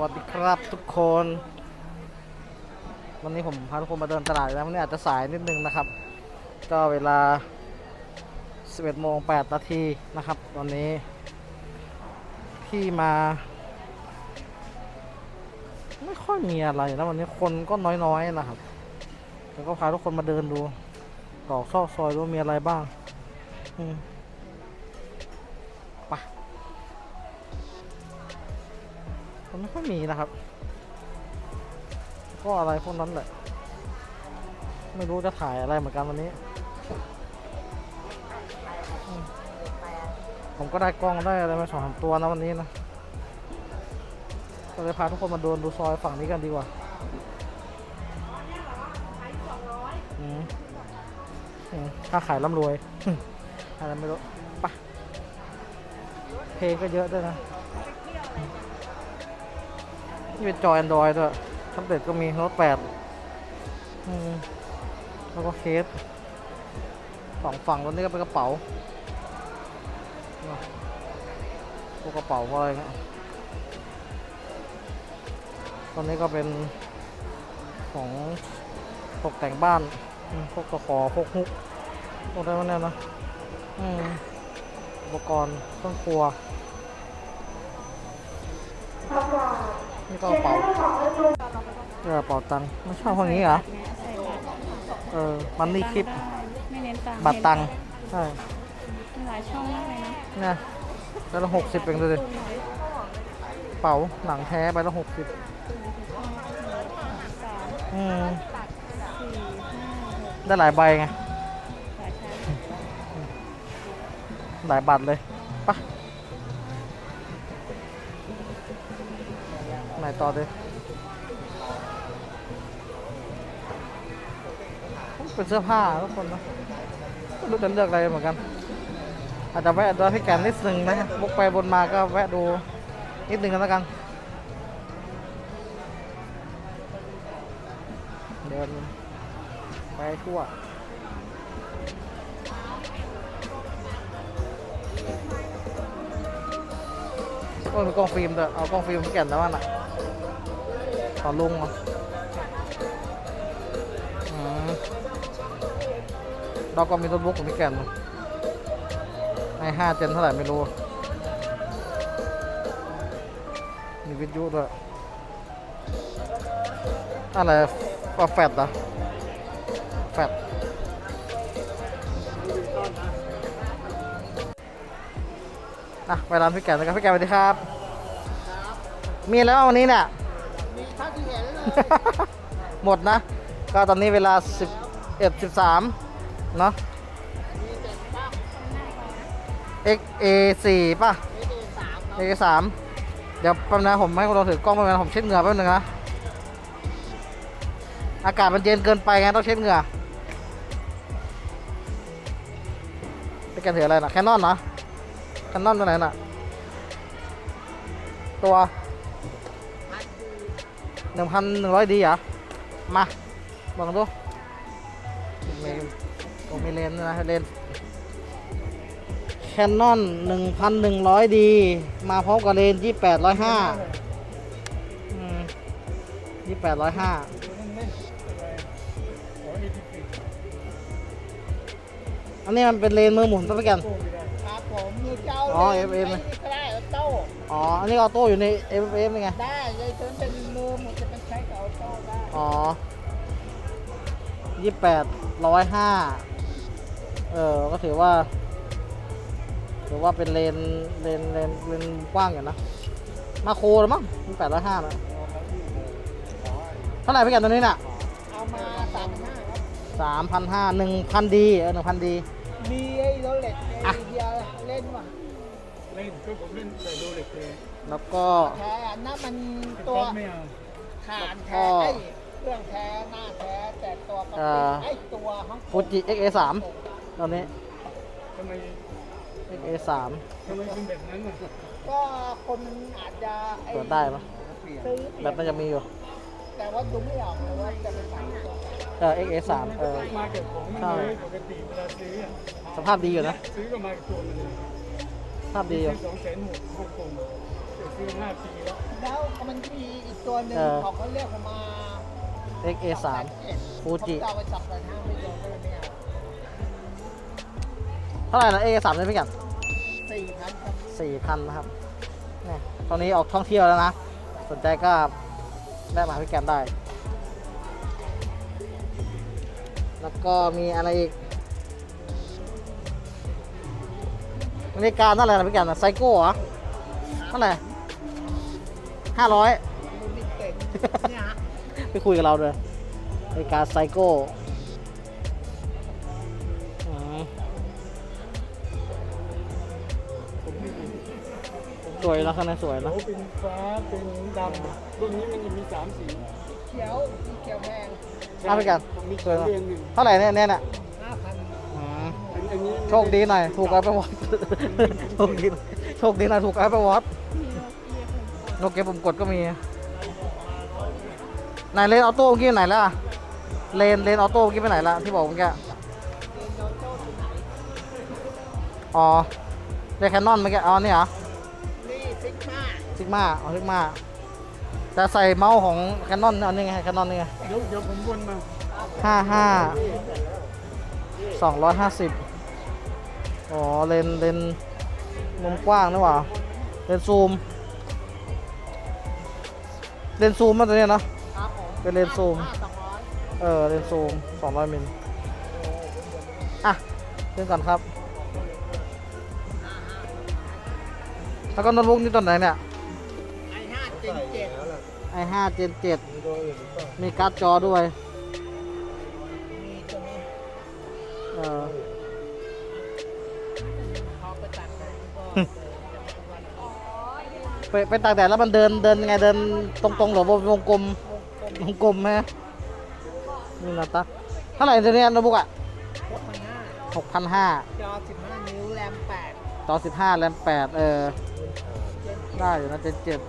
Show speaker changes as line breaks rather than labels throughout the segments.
วัสดีครับทุกคน วันนี้ผมพาทุกคนมาเดินตลาดแล้ววันนี้อาจจะสายนิดนึงนะครับ ก็เวลา 11โมง8นาทีนะครับ ตอนนี้ ที่มา ไม่ค่อยมีอะไรนะวันนี้คนก็น้อยๆนะครับแล้วก็พาทุกคนมาเดินดูตอกซอกซอยดูมีอะไรบ้าง อืม ไม่ค่อยมีนะครับ ก็อะไรพวกนั้นแหละ ไม่รู้จะถ่ายอะไรเหมือนกันวันนี้ ผมก็ได้กล้องได้อะไรมาสองสามตัวนะวันนี้นะก็เลยพาทุกคนมาเดินดูซอยฝั่งนี้กันดีกว่าถ้าขายร่ำรวย อะไรไม่รู้ไปะเพลงก็เยอะด้วยนะ นี่เป็นจอ Android ด้วยแท็บเล็ตก็มีโน้ตแปดแล้วก็เคสสองฝั่งตรงนี้ก็เป็นกระเป๋าพวกกระเป๋าอะไรเงี้ยตอนนี้ก็เป็นของตกแต่งบ้าน พวกตะขอพวกฮุกพวกอะไรพวกเนี้ยนะอุปกรณ์เครื่องครัว นี่ก็กระเป๋าเออกระเป๋าตังค์ไม่ชอบพวกนี้เหรอเออ มันนี่คลิป
ไม่เน้นตังค์
บัตรตังค์ใช่
มีหลายช่องมากเลยนะ
เนี่ยใบละหกสิบเองดูดิเป๋าหนังแท้ใบละหกสิบ
สาม
อืม
สี่ห้าหก
ได้หลายใบไง
หลายชั้น
หลายบัตรเลย ไหนต่อดิเป็นเสื้อผ้าทุกคนนะไม่รู้จะเลือกอะไรเหมือนกัน อาจจะแวะดูพี่แกนนิดนึงนะบกไปบนมาก็แวะดูนิดนึงกันแล้วกัน เดินไปทั่วโอ้ยมีกล้องฟิล์มด้วยเอากล้องฟิล์มพี่แก่นแล้วน่ะ่อลงเหรออืมเราก็มีโน้ตบุ๊กของพี่แก่นไอห้าเจนเท่าไหร่ไม่รู้ มีวิทยุด้วย อะไรก็แฟดเหรอแฟดนะไปร้านพี่แก่นนะครับพี่แก่นสวัสดีครับ มีแล้ววันนี้เนี่
ย
หมดนะ ก็ตอนนี้เวลา 11 13 เนาะ
มีเจ็ดบ้าง
XA 4ป่ะ
ไม่ได้สาม
XA 3เดี๋ยวแป๊บนึงนะผมให้คุณเราถือกล้องแป๊บนึงนะผมเช็ดเหงื่อแป๊บนึงนะ อากาศมันเย็นเกินไปไงต้องเช็ดเหงื่อพี่แกนถืออะไรนะแคนนอนเหรอแคนนอนตัวไหนน่ะตัว หนึ่งพันหนึ่งร้อยดีเหรอ มาลองดูมีผมมีเลนส์ด้วยนะเลนแคนนอนหนึ่งพันหนึ่งร้อยดี มาพร้อมกับเลนยี่แปดร้อยห้ายี่แปดร้อยห้าอันนี้มันเป็นเลนมือหมุนตัวกัน
ครับผมมีเจ้า
อ๋อ
ลย
FM
ไม่ก็ได้ออ โต้
อ๋อ อันนี้ออโต้อยู่ใน F F ไง
ได้เลยถึงเป็นมือมันจะเป็นใช้กับออโต้ได้
อ๋อยี่แปดร้อยห้าเออ ก็ถือว่า ถือว่าเป็นเลน เลน เลน เลนกว้างอยู่นะ มาโครแล้วมั้งยี่แปดร้อยห้านะเท่าไหร่พี่แกนตัวนี้น่ะ
เอามาสามห้าครับ
สามพันห้าหนึ่งพันดี เออหนึ่งพันดี
มีไอ้โรเล็ก
อะ
ไอ้เดียเล่นว่ะ
เล่นก็ผมเล่นแต่ดูเหล็กเลย
แล้วก็
แท้อันนั้นมัน
ตั
ตัวว
ไม่เอา
ฐาน
แล้วก็
แท้ไอ้เครื่องแท้หน้าแท้แต่ตัวปก
เอ่
ติ
อ
ไอ้ตัวห้อง
ฟูจิ XA สามตอนนี้
ทำไม
XA สาม
ทำไมเป็นแบบนั้นอะ
ก็คนมันอาจจะอ้
เปิดได้ปะ
ซื้อ
แบบน่าจะมีอยู่
แต่ว่าดูไม่ออกเลยว่าจะเป็นใส่ตัวไหน
เออ XA สามเออ
มาเก็บของมัน
ใช่
เลยปกติเวลาซื้ออะ
สภาพดีอยู่นะ
ซื้อก็มาตัวมันเลย
ส ภาพดีอยู่
ซื้อสองแสนหกหกกลมซื้อห้าปีแล้ว
แล้วมันมีอีกตัวหนึ่ง
เออ
เขาเขาเรียกผมมา
XA3 ฟูจิ
ผมจะเอาไปจับแต่ห้างไม่โดนเลยเนี่ย
เท่าไหร่นะ A3 ได้พี่กัน
สี่พันครับ
สี่พันนะครับเนี่ยตอนนี้ออกท่องเที่ยวแล้วนะ สนใจก็ได้มาหาพี่แกนได้ แล้วก็มีอะไรอีก นาฬิกาเท่าไหร่นะพี่แกนไซโก้เหรอเท่าไหร่ห้าร้อย
มันมีเก่งเนี่ยฮะ
ไปคุยกับเราเลยนาฬิกาไซโก้อืมสวยแล้วข้างในสวย
แล้
แล้วว
เป็นฟ้าเป็นดำรุ่นนี้มันจะมีสามสี
เขียวสีเขียวแพง
เอาไปกัน
มี
สวยเนอะ
เรียงหนึ่ง
เท่าไหร่เนี่ยเนี่ยน่ะ ชคดีหน่อย ถูกไอ p ปวอตโชคดีโชคดีหน่อยถูกไอ p ปวอต
ที่เราเรียกผม
โนเกียผมกดก็มีไหนเลนออโต้เมื่อกี้ไหนแล้วอะเลนเลนออโต้เมื่อกี้ไปไหนละที่บอกเมื่อกี้
เรียนโยโจ้ที่ไหน
อ๋อเลนแคนนอนเมื่อกี้อ๋อนี่เหรอ
นี่ซิกมา
ซิกมาอ๋อซิกมาแต่ใส่เมาส์ของแคนนอนอันนี้ไงแคนนอนนี่ไง
เดี๋ยวเดี๋ยวผมวนมา
ห้าห้าสองร้อยห้าสิบ อ๋อ เลนเลนมุมกว้างนี่หว่าเลนซูม เลนซูมมาตัวเนี้ยเนอะ
ครับผม
เป็นเลนส์ซูม
ห้าสองร้อย
เออ เลนส์ซูม 200 มิล อะเรื่องก่อนครับ แล้วก็โน้ตบุ๊กนี่ตัวไหนเนี่ย
ไอห้าเจ็ดเจ็ด
i5 Gen 7มีการ์ดจอด้วย
มีตัวนี้
เออ
ไป
ไปตากแดดแล้วมันเดินเดินยังไงเดินตรงๆหรือวงกลมวงกลมไหมนี่นะตักเท่าไหร่ตัวเนี้ยโน้ตบุ๊กอะ
หกพันห้า
6,500
จอสิบห้านิ้วแรมแปด
จอ15แรม8เออได้อยู่นะ Gen 7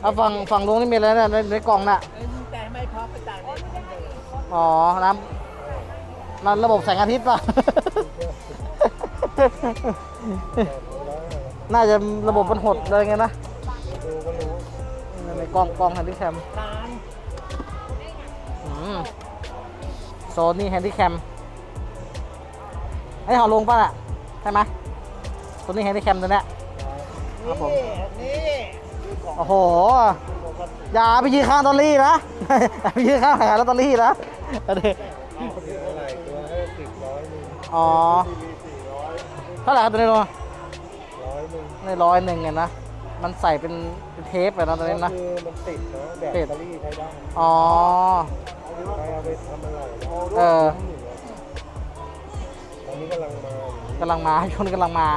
เอาฝั่งฝั่งลุงนี่มีอะไรเนี่ยในในกล่องน่ะ
เอ้ยแต่ไม่พอไปตัดเลยมันเดิน
อ๋อน้ำนั่นระบบแสงอาทิตย์ป่ะ น่าจะระบบมันหดเลยไงนะในกล้องกล้องแฮนดี้แคม
ร้าน
โซนี่แฮนดี้แคมไอ้ยหอลงป่ะน่ะใช่ไหมโซนี่แฮนดี้แคมตัวเนี้ยครับผม
นี่นี่
โอ้โห อย่าไปยืนข้างลอตเตอรี่นะอย่าไปยืนข้างขายลอตเตอรี่นะเอาดิอ๋อเท่าไหร่ครับตัวนี้ลง ในร้อยหนึ่งไงนะ มันใส่เป็นเป็นเทปไปนะตัวนี้นะ
คือมันติดนะแบต
ติด
เตอรี่ใช้ได้
อ๋อ
ใครเอาไปทำอะไรนะ
เออ
ตอนนี้กำลังมาอยู่
กำลังมาช่วงนี้กำลังมา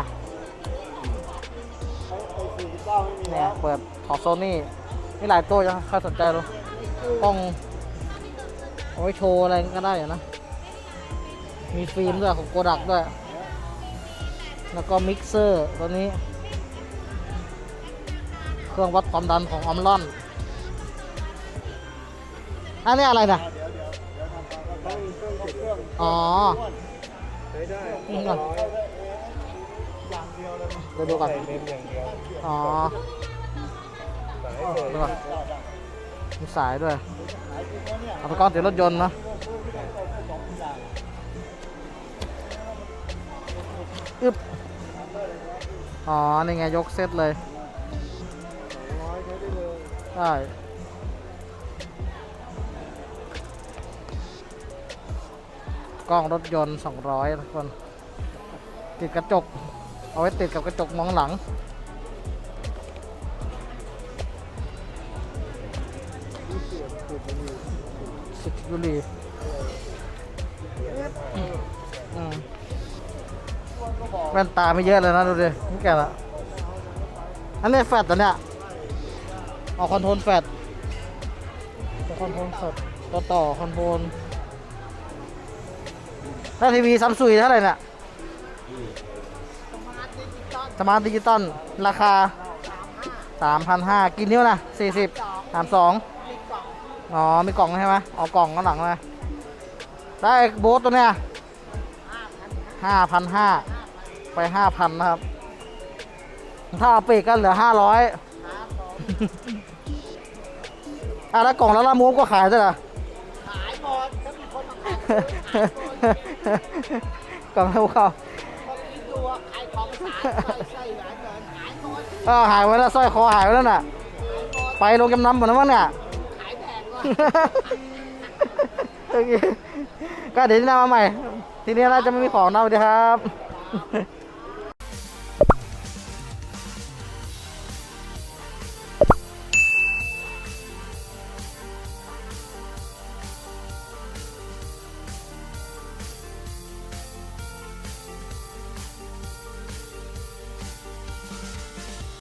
ไอ้ไอ้สี่สิบเก้าไม่มี
เนี่
แล้
ยวเปิดของโซนี่มีหลายตัวจะค่าสนใจดูกล้องเอาไว้โชว์อะไรก็ได้อยู่นะ มีฟิล์มด้วยของโกดักด้วย แล้วก็มิกเซอร์ตัวนี้ เครื่องวัดความดันของออมลอนอันนี้อะไรนะ
อ๋อ
นี่ก่อน
เดี๋ยว
ดูก่อน
อ๋
อ
สา
ดูก่อนมีสายด้วยอาไปกล้องติดรถยนต์เนะอึบอ๋อ นี่ไง ยกเซตเลย
ได้
กล้องรถยนต์ 200ทุกคน ติดกระจก เอาไว้ติดกับกระจกมองหลัง
สตูดมันอยู่
สิบยูรีแว่นตาไม่เยอะเลยนะ ดูดินี่แกละอันนี้แฟตตัวเนี้ย เอาคอนโทรลแฟตเอคอนโทรลแฟตต่อต่อคอนโทรลถ้าทีวีซัมซุงเท่าไหร่เนี่ย
สมาร์ทดิจิตอล
สมาร์ทอลราคา
สามห้า
3,500 กินนิ้วนะ40 32
มอง
อ๋อ มีกล่องใช่ไหมเอากล่องข้างหลังมาได้ไอ้โบ๊ทตัวเนี้ยห้าพันห้าไปห้าพันนะครับ ถ้าเอาปีกก็เหลือห้าร้ อย
ครับผม
อะแล้วกล่องละละมูฟก็ขายใช่เหรอ
ขายหมดถ้ามีคนมาขายซื้อขายหมด
กล่องละมูฟเขา
พอกินดูว่าขายของสายไส้ไส้หวานเกินขายหมด
เออหายไปแล้วสร้อยคอหายไปแล้วน่ะ
ขายหมด
ไปลงจำนำหมดแล้วมั้งเนี่ย
ขายแพงกว่า
โอเคก็เดี๋ยวที่หน้ามาใหม่ ทีนี้น่าจะไม่มีของนะสวัสดีครับ